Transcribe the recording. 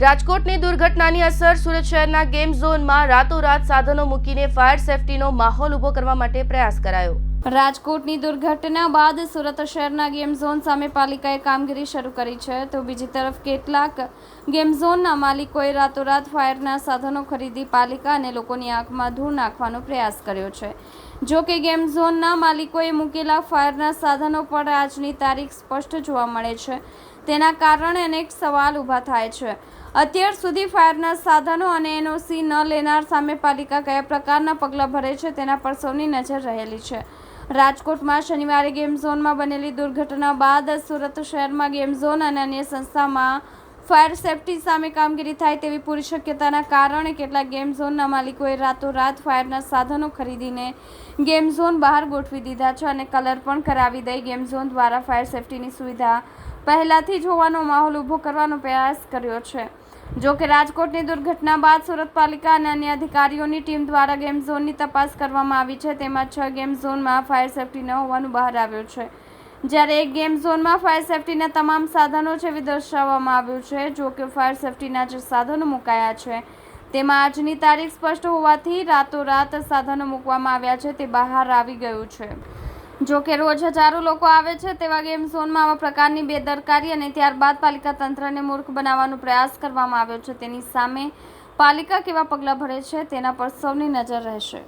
રાજકોટની દુર્ઘટનાની અસર સુરત શહેરના ગેમ ઝોનમાં રાતોરાત સાધનો મૂકીને ફાયર સેફટીનો માહોલ ઊભો કરવા માટે પ્રયાસ કરાયો. રાજકોટની દુર્ઘટના બાદ સુરત શહેરના ગેમ ઝોન સામે પાલિકાએ કામગીરી શરૂ કરી છે. તો બીજી તરફ કેટલાક ગેમ ઝોનના માલિકોએ રાતોરાત ફાયરના સાધનો ખરીદી પાલિકા અને લોકોની આંખમાં ધૂળ નાખવાનો પ્રયાસ કર્યો છે. જો કે ગેમ ઝોનના માલિકોએ મૂકેલા ફાયરના સાધનો પર આજની તારીખ સ્પષ્ટ જોવા મળે છે. તેના કારણે અનેક સવાલ ઊભા થાય છે. અત્યાર સુધી ફાયરના સાધનો અને એનઓસી ન લેનાર સામે પાલિકા કયા પ્રકારના પગલાં ભરે છે તેના પર સૌની નજર રહેલી છે. રાજકોટમાં શનિવારે ગેમ ઝોનમાં બનેલી દુર્ઘટના બાદ સુરત શહેરમાં ગેમ ઝોન અને અન્ય સંસ્થામાં ફાયર સેફટી સામે કામગીરી થાય તેવી પૂરી શક્યતાના કારણે કેટલાક ગેમ ઝોનના માલિકોએ રાતોરાત ફાયરના સાધનો ખરીદીને ગેમ ઝોન બહાર ગોઠવી દીધા છે અને કલર પણ કરાવી દઈ ગેમ ઝોન દ્વારા ફાયર સેફટીની સુવિધા પહેલાથી જ હોવાનો માહોલ ઊભો કરવાનો પ્રયાસ કર્યો છે. જો કે રાજકોટની દુર્ઘટના બાદ સુરત પાલિકા અને અન્ય અધિકારીઓની ટીમ દ્વારા ગેમ ઝોનની તપાસ કરવામાં આવી છે. તેમાં છ ગેમ ઝોનમાં ફાયર સેફટી ન હોવાનું બહાર આવ્યું છે. જ્યારે ગેમ ઝોનમાં ફાયર સેફટીના તમામ સાધનો છે દર્શાવવામાં આવ્યું છે, જો કે ફાયર સેફટીના જે સાધનો મુકાયા છે, તેમાં આજની તારીખ સ્પષ્ટ હોવાથી રાતોરાત સાધનો મૂકવામાં આવ્યા છે, તે બહાર આવી ગયું છે. જો કે રોજ હજારો લોકો આવે છે તેવા ગેમ ઝોનમાં આવા પ્રકારની બેદરકારી અને ત્યારબાદ પાલિકા તંત્રને મૂર્ખ બનાવવાનો પ્રયાસ કરવામાં આવ્યો છે. તેની સામે પાલિકા કેવા પગલાં ભરે છે તેના પર સૌની નજર રહેશે.